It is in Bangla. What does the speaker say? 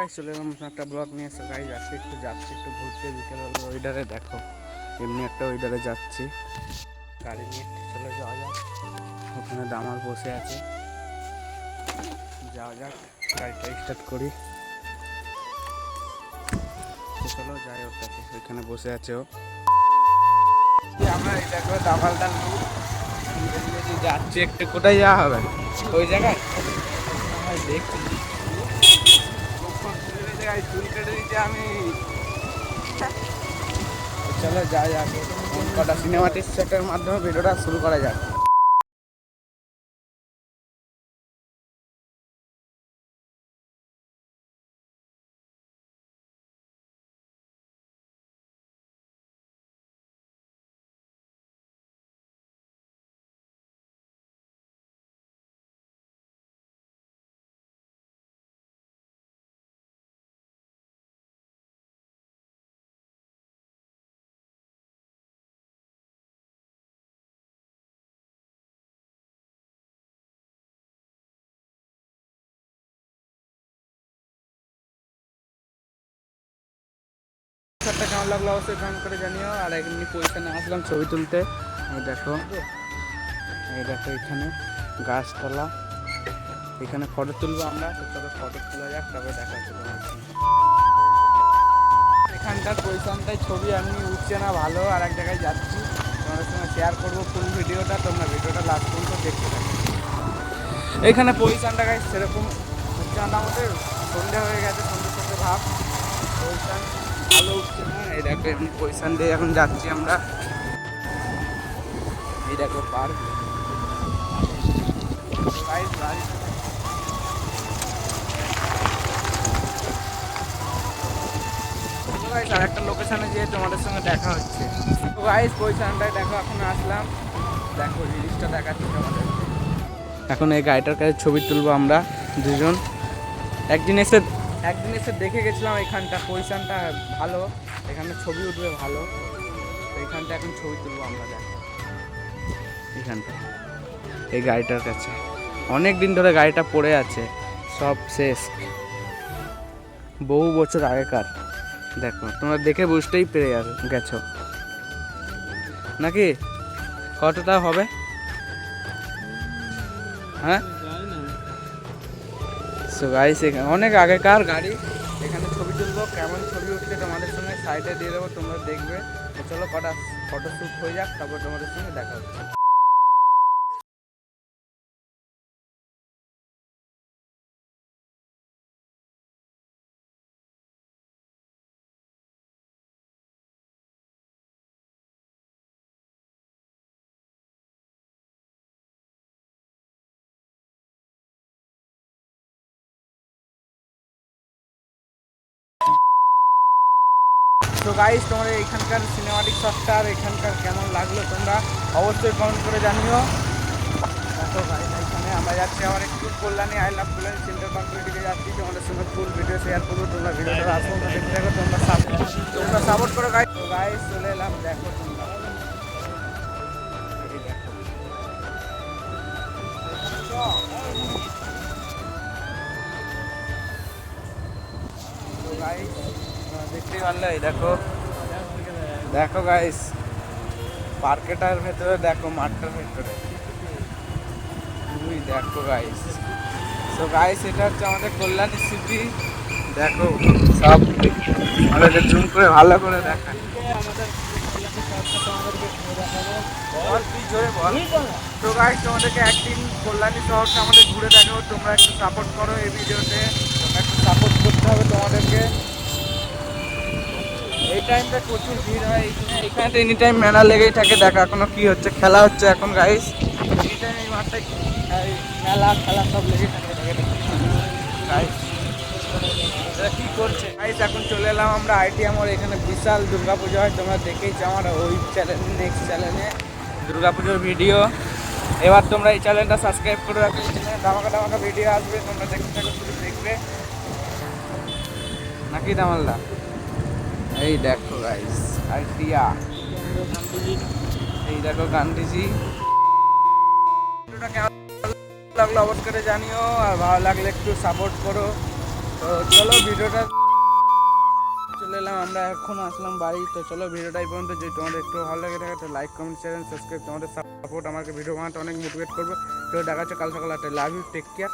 গাইস চলে এলাম একটা ব্লগ নিয়ে। এসে গাইস আজকে একটু যাচ্ছি, একটু ঘুরতে। বিকেলবেলা ওইডারে দেখো, এমনি একটা ওইডারে যাচ্ছি। গাড়ি নিয়ে চলে যাওয়া যাক। ওখানে দামার বসে আছে। যাওয়া যাক গাড়িটা স্টার্ট করি। চলো যাই ওর কাছে ওইখানে বসে আছে ও। আমরা এই দেখো দামালটা লুক যাচ্ছি একটু, কোথায় যাওয়া হবে? ওই জায়গায়? দেখছি। চলে কেটে আমি। চলো যা আগে। কটা সিনেমাটিক সেটের মাধ্যমে ভিডিওটা শুরু করা যাক। একটা কেমন লাগল অবশ্যই কমেন্ট করে জানিও। আর এমনি পজিশনে আসলাম ছবি তুলতে। এই দেখো এই দেখো এখানে গাছতলা। এখানে ফটো তুলবো আমরা, তো চলো ফটো তোলা যাক, তারপরে দেখা হচ্ছে এখানকার পজিশনটাই ছবি আমি উঠছে না ভালো, আর এক জায়গায় যাচ্ছি। তোমাদের সঙ্গে শেয়ার করব ফুল ভিডিওটা, তোমরা ভিডিওটা লাস্ট পর্যন্ত দেখতে থাকো। এখানে পজিশনটা গাছ সেরকম হচ্ছে আমাদের সন্ধ্যা হয়ে গেছে, সন্ধে সন্ধে ভাব। পজিশন ভালো। উঠছে না এই দেখো এমনি পজিশন দিয়ে এখন যাচ্ছি আমরা। এই দেখো, পার্ক। আর একটা লোকেশনে তোমাদের সঙ্গে দেখা হচ্ছে। তো দেখো, এখন আসলাম। দেখো তোমাদের। এখন এই গাড়িটার কাছে ছবি তুলবো আমরা দুজন। একদিন এসে একদিন এসে দেখে গেছিলাম এখানটা পজিশনটা ভালো এখানে ছবি উঠবে ভালো। এখানটা এখন ছবি তুলবো আমরা দেখো। এখানটা। এই গাড়িটার কাছে। অনেক দিন ধরে গাড়িটা পড়ে আছে, সব শেষ। বহু বছর আগেকার। দেখো, তোমরা দেখে বুঝতেই পেরে গেছো। নাকি? কতটা হবে? হ্যাঁ? সো গাইস এখানে অনেক আগেকার গাড়ি। এখানে ছবি তুলবো। কেমন ছবি উঠলে তোমাদের সঙ্গে সাইডে দিয়ে দেবো, তোমরা দেখবে। চলো কটা ফটো শ্যুট হয়ে যাক, তারপর তোমাদের সঙ্গে দেখা হচ্ছে। তো গাইজ তোমাদের এখানকার সিনেমাটিক শটটা এখানকার কেমন লাগল তোমরা অবশ্যই কমেন্ট করে জানিও। গাইস এখানে আমরা যাচ্ছি আমার একটু Kalyani I love Kalyani centre দিকে যাচ্ছি। তোমাদের সঙ্গে ফুল ভিডিও শেয়ার করব, তোমরা ভিডিওটা আসব তোমরা দেখতে থাকো, তোমরা সাপোর্ট তোমরা সাপোর্ট করো গাইজ তো গাইজ চলে এলাম, দেখো তোমরা। পারলে দেখো। দেখো গাইস পার্কেটার ভেতরে, দেখো, মাঠটার ভেতরে। তুই দেখো গাইস তো গাইস এটা হচ্ছে আমাদের কল্যাণী সিটি দেখো, সব আমাদেরকে জুম করে ভালো করে দেখা তো গাইস তোমাদেরকে একদিন কল্যাণী শহরটা আমাদের ঘুরে দেখাবো। তোমরা একটু সাপোর্ট করো এই ভিডিওতে। একটু সাপোর্ট করতে হবে তোমাদেরকে। এই টাইমটা প্রচুর ভিড় হয় এইখানে এখানে তো এনি টাইম মেলা লেগেই থাকে, দেখা এখনও কি হচ্ছে, খেলা হচ্ছে এখন গাইস এনি টাইম এই মাঠটায় এই মেলা, খেলা সব লেগে থাকে গাইস কি করছে? গাইস এখন চলে এলাম আমরা আইটি আমার এখানে বিশাল দুর্গাপুজো হয়, তোমরা দেখেইছো আমার ওই চ্যানেল নেক্সট চ্যানেলে দুর্গাপুজোর ভিডিও এবার তোমরা এই চ্যানেলটা সাবস্ক্রাইব করে রাখো, এই চ্যানেলে ধামাকা ধামাকা ভিডিও আসবে, তোমরা দেখতে থাকো দেখবে। নাকি দামাল্লা এই দেখো গাইস আইটিয়া এই দেখো, গান্ধীজি। লাগল, অবশ্যই করে জানিও, আর ভালো লাগলে একটু সাপোর্ট করো। তো চলো, ভিডিওটা চলে এলাম, আমরা এখন আসলাম বাড়ি। তো চলো, ভিডিওটা এই পর্যন্ত। যদি তোমাদের একটু ভালো লাগে থাকে তো লাইক কমেন্ট শেয়ার সাবস্ক্রাইব তোমাদের সাপোর্ট আমাকে ভিডিও বানাতে অনেক মোটিভেট করবে। তো দেখা হচ্ছে কাল সকাল। আটটায় লাভ ইউ টেক কেয়ার